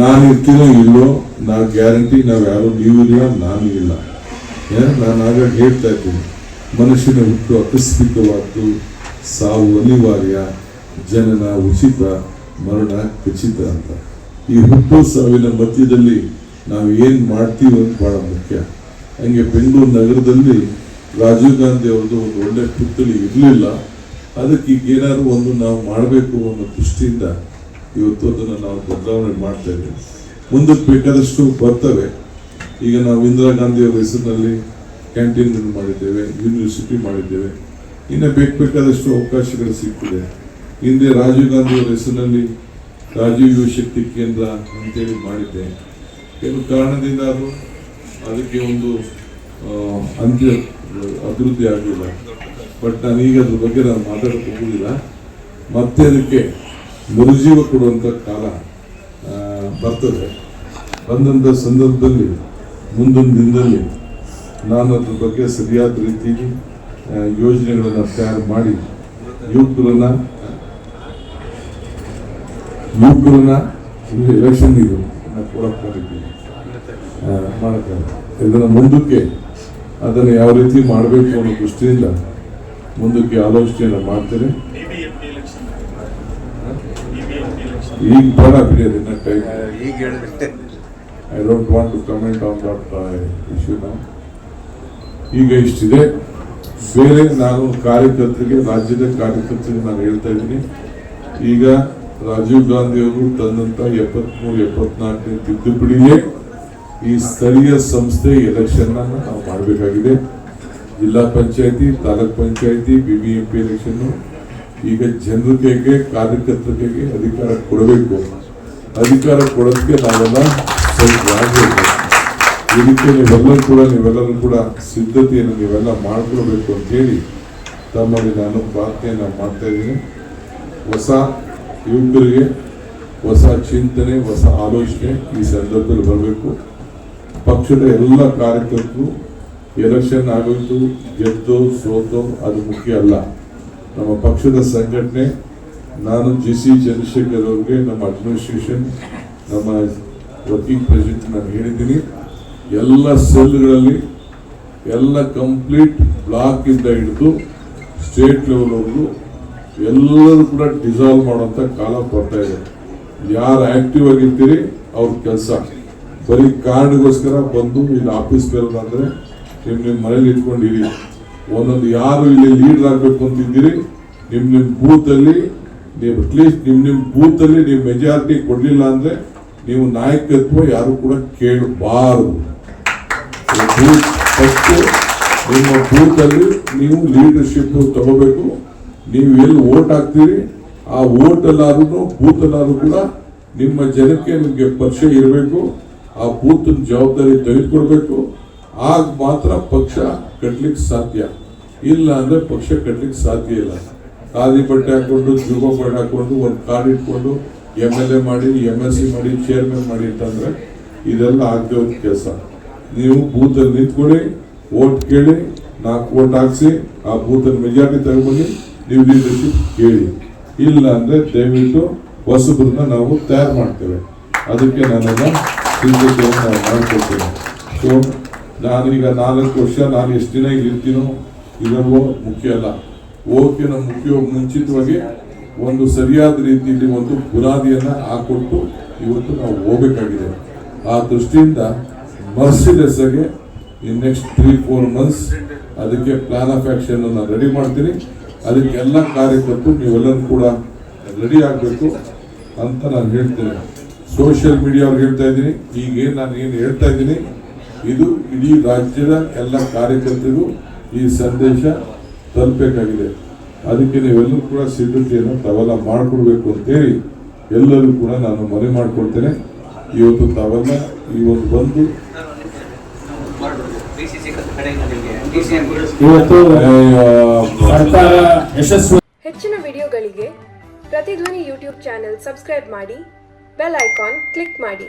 ನಾನು ಇರ್ತೀನೋ ಇಲ್ಲೋ ನಾವು ಗ್ಯಾರಂಟಿ, ನಾವು ಯಾರು ನೀವು ಇಲ್ಲ ನಾನು ಇಲ್ಲ. ನಾನು ಆಗ ಹೇಳ್ತಾ ಇದ್ದೀನಿ. ಮನುಷ್ಯನ ಹುಟ್ಟು ಆಕಸ್ಮಿಕವಾದ್ದು ಸಾವು ಅನಿವಾರ್ಯ, ಜನನ ಉಚಿತ, ಮರಣ ಖಚಿತ ಅಂತ. ಈ ಹುಟ್ಟು ಸಾವಿನ ಮಧ್ಯದಲ್ಲಿ ನಾವು ಏನು ಮಾಡ್ತೀವಿ ಅಂತ ಬಹಳ ಮುಖ್ಯ. ಹಂಗೆ ಬೆಂಗಳೂರು ನಗರದಲ್ಲಿ ರಾಜೀವ್ ಗಾಂಧಿ ಅವ್ರದ್ದು ಒಂದು ಒಳ್ಳೆ ಪುತ್ತಳಿ ಇರಲಿಲ್ಲ. ಅದಕ್ಕೆ ಈಗ ಏನಾದ್ರು ಒಂದು ನಾವು ಮಾಡಬೇಕು ಅನ್ನೋ ದೃಷ್ಟಿಯಿಂದ ಇವತ್ತು ಅದನ್ನು ನಾವು ಬದಲಾವಣೆ ಮಾಡ್ತಾ ಮುಂದಕ್ಕೆ ಬೇಕಾದಷ್ಟು ಬರ್ತವೆ. ಈಗ ನಾವು ಇಂದಿರಾ ಗಾಂಧಿಯವರ ಹೆಸರಿನಲ್ಲಿ ಕ್ಯಾಂಟೀನ್ ಮಾಡಿದ್ದೇವೆ, ಯೂನಿವರ್ಸಿಟಿ ಮಾಡಿದ್ದೇವೆ. ಇನ್ನು ಬೇಕು ಬೇಕಾದಷ್ಟು ಅವಕಾಶಗಳು ಸಿಕ್ಕಿದೆ ಹಿಂದೆ ರಾಜೀವ್ ಗಾಂಧಿಯವರ ಹೆಸರಿನಲ್ಲಿ ರಾಜೀವ್ ಯುವ ಶಕ್ತಿ ಕೇಂದ್ರ ಅಂತೇಳಿ ಮಾಡಿದ್ದೆ. ಕೆಲವು ಕಾರಣದಿಂದ ಅದು? ಅದಕ್ಕೆ ಒಂದು ಅಂತ್ಯ, ಅಭಿವೃದ್ಧಿ ಆಗಲಿಲ್ಲ. ಬಟ್ ನಾನು ಈಗ ಅದ್ರ ಬಗ್ಗೆ ನಾನು ಮಾತಾಡಕ್ಕೆ ಹೋಗುದಿಲ್ಲ. ಮತ್ತೆ ಅದಕ್ಕೆ ಮರುಜೀವ ಕೊಡುವಂಥ ಕಾಲ ಬರ್ತದೆ. ಬಂದಂಥ ಸಂದರ್ಭದಲ್ಲಿ, ಮುಂದಿನ ದಿನದಲ್ಲಿ ನಾನು ಅದ್ರ ಬಗ್ಗೆ ಸರಿಯಾದ ರೀತಿಯಲ್ಲಿ ಯೋಜನೆಗಳನ್ನು ತಯಾರು ಮಾಡಿ, ಯುವಕರನ್ನ ಯುವಕರನ್ನ ಇಲ್ಲಿ ಎಲೆಕ್ಷನ್ ಇದು ನಾನು ಕೊಡಕ್ಕೆ ಮಾಡಿದ್ದೀನಿ ಮಾಡಕ್ಕೆ ಇದನ್ನು ಮುಂದಕ್ಕೆ ಅದನ್ನು ಯಾವ ರೀತಿ ಮಾಡಬೇಕು ಅನ್ನೋ ದೃಷ್ಟಿಯಿಂದ ಮುಂದಕ್ಕೆ ಆಲೋಚನೆಯನ್ನು ಮಾಡ್ತೇನೆ. ಈಗ ಬೇಡ ಬಿಡಿ ಅದನ್ನ ಟೈಮ್ ಈಗ ಹೇಳಿಬಿಟ್ಟೆ I don't want to comment on that issue ನಾವು ಈಗ ಇಷ್ಟಿದೆ. ಬೇರೆ ನಾನು ಕಾರ್ಯಕರ್ತರಿಗೆ ರಾಜ್ಯದ ಕಾರ್ಯಕರ್ತರಿಗೆ ನಾನು ಹೇಳ್ತಾ ಇದ್ದೀನಿ. ಈಗ ರಾಜೀವ್ ಗಾಂಧಿ ಅವರು ತಂದಂತ ಎಪ್ಪತ್ಮೂರು ಎಪ್ಪತ್ನಾಲ್ಕನೇ ತಿದ್ದುಪಡಿಯೇ ಈ ಸ್ಥಳೀಯ ಸಂಸ್ಥೆ ಎಲೆಕ್ಷನ್ ನಾವು ಮಾಡಬೇಕಾಗಿದೆ. ಜಿಲ್ಲಾ ಪಂಚಾಯತಿ ತಾಲೂಕ್ ಪಂಚಾಯತಿ ಬಿಬಿಎಂಪಿ ಎಲೆಕ್ಷನ್ ಈಗ ಜನರಿಗೆ ಕಾರ್ಯಕರ್ತರಿಗೆ ಅಧಿಕಾರ ಕೊಡಬೇಕು. ಅಧಿಕಾರ ಕೊಡೋದಕ್ಕೆ ನಾವೆಲ್ಲ ಸರಿ ಆಗಬೇಕು ಇದಕ್ಕೆ ನೀವೆಲ್ಲರೂ ಕೂಡ ನೀವೆಲ್ಲರೂ ಕೂಡ ಸಿದ್ಧತೆಯನ್ನು ನೀವೆಲ್ಲ ಮಾಡಿಕೊಳ್ಬೇಕು ಅಂತ ಹೇಳಿ ತಮ್ಮಲ್ಲಿ ನಾನು ಪ್ರಾರ್ಥನೆಯನ್ನು ಮಾಡ್ತಾ ಇದ್ದೀನಿ. ಹೊಸ ಯುವಕರಿಗೆ ಹೊಸ ಚಿಂತನೆ, ಹೊಸ ಆಲೋಚನೆ ಈ ಸಂದರ್ಭದಲ್ಲಿ ಬರಬೇಕು. ಪಕ್ಷದ ಎಲ್ಲ ಕಾರ್ಯಕರ್ತರು, ಎಲೆಕ್ಷನ್ ಆಗೋಯ್ತು, ಗೆದ್ದೋ, ಸೋತೋ, ಅದು ಮುಖ್ಯ ಅಲ್ಲ. ನಮ್ಮ ಪಕ್ಷದ ಸಂಘಟನೆ, ನಾನು ಜಿ ಸಿ ಚಂದ್ರಶೇಖರ್ ಅವ್ರಿಗೆ ನಮ್ಮ ಅಡ್ಮಿನಿಸ್ಟ್ರೇಷನ್ ನಮ್ಮ ವರ್ಕಿಂಗ್ ಪ್ರೆಸಿಡೆಂಟ್ ನಾನು ಹೇಳಿದ್ದೀನಿ. ಎಲ್ಲ ಸೆಲ್ಗಳಲ್ಲಿ ಎಲ್ಲ ಕಂಪ್ಲೀಟ್ ಬ್ಲಾಕ್ ಇಂದ ಹಿಡಿದು ಸ್ಟೇಟ್ ಲೆವೆಲ್ವರೆಗೂ ಎಲ್ಲರೂ ಕೂಡ ಡಿಸಾಲ್ವ್ ಮಾಡುವಂತ ಕಾಲ ಬರ್ತಾ ಇದೆ. ಯಾರು ಆಕ್ಟಿವ್ ಆಗಿರ್ತೀರಿ, ಅವ್ರ ಕೆಲಸ. ಬರೀ ಕಾರ್ಡ್ಗೋಸ್ಕರ ಬಂದು ಇಲ್ಲಿ ಆಫೀಸ್ ಬರೋದಂದರೆ ನಿಮ್ಮ ನಿಮ್ ನಿಮ್ ಮನೇಲಿ ಇಟ್ಕೊಂಡಿರಿ. ಒಂದೊಂದು ಯಾರು ಇಲ್ಲಿ ಲೀಡರ್ ಆಗಬೇಕು ಅಂತಿದ್ದೀರಿ ನಿಮ್ಮ ನಿಮ್ಮ ಬೂತಲ್ಲಿ ನೀವು ಅಟ್ಲೀಸ್ಟ್ ನಿಮ್ಮ ನಿಮ್ಮ ಬೂತಲ್ಲಿ ನೀವು ಮೆಜಾರಿಟಿ ಕೊಡ್ಲಿಲ್ಲ ಅಂದ್ರೆ ನೀವು ನಾಯಕತ್ವ ಯಾರು ಕೂಡ ಕೇಳಬಾರದು. ಫಸ್ಟ್ ನಿಮ್ಮ ಬೂತಲ್ಲಿ ನೀವು ಲೀಡರ್ಶಿಪ್ ತಗೋಬೇಕು. ನೀವು ಎಲ್ಲಿ ಓಟ್ ಹಾಕ್ತೀರಿ, ಆ ಓಟ್ ಅಲ್ಲಾದ್ರೂ ಬೂತ್ ಅಲ್ಲಾದ್ರೂ ಕೂಡ ನಿಮ್ಮ ಜನಕ್ಕೆ ನಿಮಗೆ ಪರಿಚಯ ಇರಬೇಕು. ಆ ಬೂತ್ ಜವಾಬ್ದಾರಿ ತೆಗೆದುಕೊಡ್ಬೇಕು ಆಗ ಮಾತ್ರ ಪಕ್ಷ ಕಟ್ಲಿಕ್ಕೆ ಸಾಧ್ಯ. ಇಲ್ಲ ಅಂದ್ರೆ ಪಕ್ಷ ಕಟ್ಟಲಿಕ್ಕೆ ಸಾಧ್ಯ ಇಲ್ಲ. ಖಾದಿ ಬಟ್ಟೆ ಹಾಕೊಂಡು ಜೂಬ ಬಟ್ಟೆ ಹಾಕೊಂಡು, ಒಂದು ಕಾರ್ಡ್ ಇಟ್ಕೊಂಡು ಎಂ ಎಲ್ ಎ ಮಾಡಿ ಎಂ ಎಲ್ ಸಿ ಮಾಡಿ ಚೇರ್ಮನ್ ಮಾಡಿ ಅಂತಂದ್ರೆ ಇದೆಲ್ಲ ಆಗದೆ ಕೆಲಸ ನೀವು ಬೂತಲ್ಲಿ ನಿಂತ್ಕೊಳ್ಳಿ ಓಟ್ ಕೇಳಿ, ನಾಲ್ಕು ಓಟ್ ಹಾಕ್ಸಿ, ಆ ಬೂತಲ್ಲಿ ಮೆಜಾರಿಟಿ ತಗೊಂಡು ನೀವು ಲೀಡರ್ಶಿಪ್ ಕೇಳಿ. ಇಲ್ಲ ಅಂದ್ರೆ ದಯವಿಟ್ಟು ಹೊಸಬ್ರನ್ನ ನಾವು ತಯಾರು ಮಾಡ್ತೇವೆ. ಅದಕ್ಕೆ ನಾನೆಲ್ಲ ಸಿದ್ಧತೆಯನ್ನು ನಾವು ಮಾಡ್ಕೊಳ್ತೇನೆ. ಸೊ ನಾನೀಗ ನಾಲ್ಕು ವರ್ಷ, ನಾನು ಎಷ್ಟು ದಿನ ಇರ್ತೀನೋ ಇದೆಲ್ಲವೂ ಮುಖ್ಯ ಅಲ್ಲ. ಓಕೆನ ಮುಖ್ಯ ಮುಂಚಿತವಾಗಿ ಒಂದು ಸರಿಯಾದ ರೀತಿಯಲ್ಲಿ ಒಂದು ಬುನಾದಿಯನ್ನ ಹಾಕೊಟ್ಟು ಇವತ್ತು ನಾವು ಹೋಗಬೇಕಾಗಿದೆ. ಆ ದೃಷ್ಟಿಯಿಂದ ಮರ್ಸಿಲೆಸ್ ಆಗಿ in next three four months ಅದಕ್ಕೆ ಪ್ಲಾನ್ ಆಫ್ ಆಕ್ಷನ್ ಅನ್ನ ರೆಡಿ ಮಾಡ್ತೀನಿ. ಅದಕ್ಕೆ ಎಲ್ಲ ಕಾರ್ಯಕರ್ತರು ನೀವೆಲ್ಲರೂ ಕೂಡ ರೆಡಿ ಆಗಬೇಕು ಅಂತ ನಾನು ಹೇಳ್ತೇನೆ. ಸೋಷಿಯಲ್ ಮೀಡಿಯಾ ಅವ್ರಿಗೆ ಹೇಳ್ತಾ ಇದ್ದೀನಿ. ಈಗ ಏನ್ ನಾನು ಏನು ಹೇಳ್ತಾ ಇದ್ದೀನಿ, ಇದು ಇಡೀ ರಾಜ್ಯದ ಎಲ್ಲ ಕಾರ್ಯಕರ್ತರಿಗೂ ಈ ಸಂದೇಶ ತಲುಪಬೇಕಾಗಿದೆ. ಅದಕ್ಕೆ ನೀವೆಲ್ಲರೂ ಕೂಡ ಸಿದ್ಧತೆಯನ್ನು ತಾವೆಲ್ಲ ಮಾಡಿಕೊಡ್ಬೇಕು ಅಂತೇಳಿ ಎಲ್ಲರೂ ಕೂಡ ನಾನು ಮನೆ ಮಾಡಿಕೊಡ್ತೇನೆ ಇವತ್ತು ತಾವೆಲ್ಲ ಇವತ್ತು ಬಂದು ಹೆಚ್ಚಿನ ವಿಡಿಯೋಗಳಿಗೆ ಪ್ರತಿಧ್ವನಿ ಯೂಟ್ಯೂಬ್ ಚಾನೆಲ್ ಸಬ್ಸ್ಕ್ರೈಬ್ ಮಾಡಿ ಬೆಲ್ ಐಕಾನ್ ಕ್ಲಿಕ್ ಮಾಡಿ.